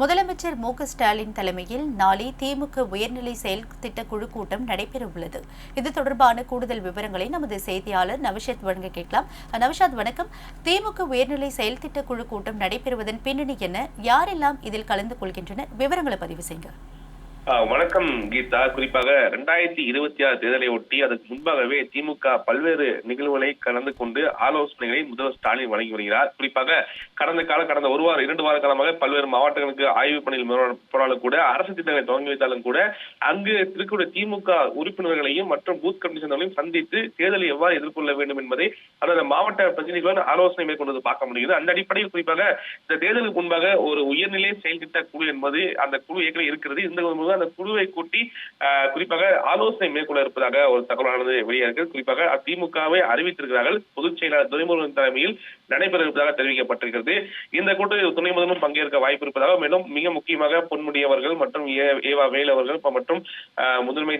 முதலமைச்சர் மு ஸ்டாலின் தலைமையில் நாளை திமுக உயர்நிலை செயல் திட்ட குழு கூட்டம் நடைபெறவுள்ளது. இது தொடர்பான கூடுதல் விவரங்களை நமது செய்தியாளர் நவிஷத் வழங்க கேட்கலாம். நவஷாத் வணக்கம். திமுக உயர்நிலை செயல் திட்ட குழு கூட்டம் நடைபெறுவதன் பின்னணி என்ன? யாரெல்லாம் இதில் கலந்து கொள்கின்றனர்? விவரங்களை பதிவு செய்யுங்க வணக்கம் கீதா. குறிப்பாக ரெண்டாயிரத்தி இருபத்தி ஆறு தேர்தலை ஒட்டி அதற்கு முன்பாகவே திமுக பல்வேறு நிகழ்வுகளை கலந்து கொண்டு ஆலோசனைகளை முதல்வர் ஸ்டாலின் வழங்கி வருகிறார். குறிப்பாக கடந்த கால கடந்த ஒரு வாரம் இரண்டு வார காலமாக பல்வேறு மாவட்டங்களுக்கு ஆய்வு பணியில் போனாலும் கூட அரசு திட்டங்களை துவங்கி வைத்தாலும் கூட அங்கு இருக்கக்கூடிய திமுக உறுப்பினர்களையும் மற்றும் பூத் கமிட்டி சேர்ந்தவர்களையும் சந்தித்து தேர்தலை எவ்வாறு எதிர்கொள்ள வேண்டும் என்பதை அந்தந்த மாவட்ட பிரதிநிதிகளுடன் ஆலோசனை மேற்கொண்டது பார்க்க முடியுது அந்த அடிப்படையில் குறிப்பாக இந்த தேர்தலுக்கு முன்பாக ஒரு உயர்நிலை செயல் திட்ட குழு என்பது அந்த குழு ஏற்கனவே இருக்கிறது. இந்த அந்த குழுவை கூட்டி குறிப்பாக ஆலோசனை மேற்கொள்ள இருப்பதாக ஒரு தகவலானது வெளியாகிறது குறிப்பாக திமுகவை அறிவித்திருக்கிறார்கள். பொதுச் செயலாளர் துரைமுருகன் தலைமையில் நடைபெற இருப்பதாக தெரிவிக்கப்பட்டிருக்கிறது. இந்த கூட்டத்தில் துணை முதல்வரும் பங்கேற்க வாய்ப்பு இருப்பதாக மேலும் மிக முக்கியமாக பொன்முடியவர்கள் மற்றும் ஏவா வேல் அவர்கள் மற்றும் ஆஹ், முதன்மை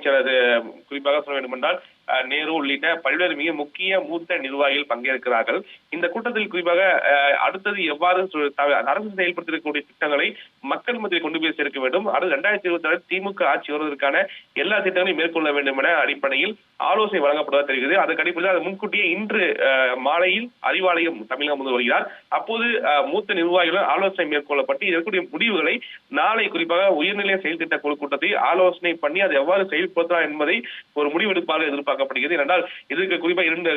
குறிப்பாக சொல்ல வேண்டும் என்றால் நேரு உள்ளிட்ட பல்வேறு மிக முக்கிய மூத்த நிர்வாகிகள் பங்கேற்கிறார்கள். இந்த கூட்டத்தில் குறிப்பாக அடுத்தது எவ்வாறு அரசு செயல்படுத்தக்கூடிய திட்டங்களை மக்கள் மத்தியில் கொண்டு போய் சேர்க்க வேண்டும். அடுத்து ரெண்டாயிரத்தி இருபத்தி ஆறு திமுக ஆட்சி வருவதற்கான எல்லா திட்டங்களையும் மேற்கொள்ள வேண்டும் என அடிப்படையில் ஆலோசனை வழங்கப்படுவதாக தெரிகிறது. அதற்கு அடிப்படையில் அது முன்கூட்டியே இன்று மாலையில் அறிவாலயம் தமிழகம் வந்து வருகிறார். அப்போது மூத்த நிர்வாகிகளுடன் ஆலோசனை மேற்கொள்ளப்பட்டு இதற்குரிய முடிவுகளை நாளை குறிப்பாக உயர்நிலை செயல் திட்ட குழு கூட்டத்தை ஆலோசனை பண்ணி அதை எவ்வாறு செயல்படுத்தலாம் என்பதை ஒரு முடிவெடுப்பாக எதிர்பார்க்கப்படுகிறது. ஏனென்றால் இதுக்கு குறிப்பாக இரண்டு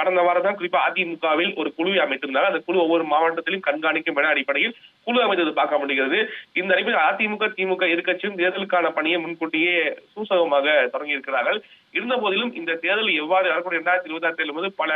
கடந்த வாரம் தான் குறிப்பாக அதிமுகவில் ஒரு குழுவை அமைத்திருந்தார் அந்த குழு ஒவ்வொரு மாவட்டத்திலும் கண்காணிக்கும் என அடிப்படையில் குழு அமைத்தது பார்க்க முடிகிறது. இந்த அடிப்படையில் அதிமுக திமுக எதிர்கட்சியும் தேர்தல் தேர்தலுக்கான பணியை முன்கூட்டியே சூசகமாக தொடங்கி இருக்கிறார்கள் இருந்த போதிலும் இந்த தேர்தல் எவ்வாறு இரண்டாயிரத்தி இருபத்தி ஆறு தேர்தல் பல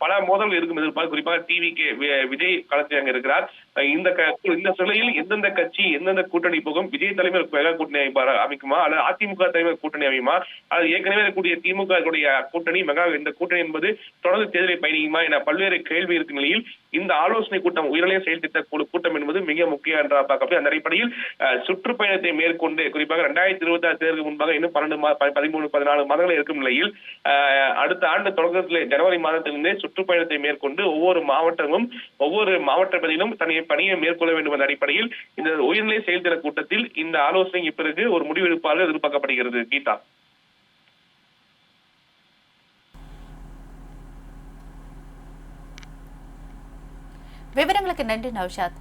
பல மோதல்கள் இருக்கும் எதிர்பார்ப்பு. குறிப்பாக டிவி கே விஜய் களத்தில் அங்க இருக்கிறார். இந்த இந்த சூழலில் எந்தெந்த கட்சி எந்தெந்த கூட்டணி போகும்? விஜய் தலைமையில் கூட்டணி அமைப்பாரா- அமைக்குமா? அல்லது அதிமுக தலைமையில் கூட்டணி அமையுமா? அது ஏற்கனவே இருக்கக்கூடிய திமுக கூட்டணி மெகா இந்த கூட்டணி என்பது தொடர்ந்து தேர்தலை பயணிக்குமா என பல்வேறு கேள்வி இருக்கும் நிலையில் இந்த ஆலோசனை கூட்டம் உயர்நிலை செயல் திட்ட குழு கூட்டம் என்பது மிக முக்கியம் என்ற பார்க்கப்படும். அந்த அடிப்படையில் சுற்றுப்பயணத்தை மேற்கொண்டு குறிப்பாக இரண்டாயிரத்தி இருபத்தி ஆறு தேர்தலுக்கு முன்பாக இன்னும் பன்னெண்டு பதிமூணு பதினாலு மாதங்கள் இருக்கும் நிலையில் அடுத்த ஆண்டு தொடக்கத்தில் ஜனவரி மாதத்திலிருந்தே சுற்றுப்பயணத்தை மேற்கொண்டு ஒவ்வொரு மாவட்டமும் ஒவ்வொரு மாவட்ட பகுதியிலும் தனியை பணியை மேற்கொள்ள வேண்டும் என்ற அடிப்படையில் இந்த உயர்நிலை செயல்திற கூட்டத்தில் இந்த ஆலோசனைக்கு பிறகு ஒரு முடிவெடுப்பாக எதிர்பார்க்கப்படுகிறது. கீதா. விவரங்களுக்கு நன்றி நவ்ஷாத்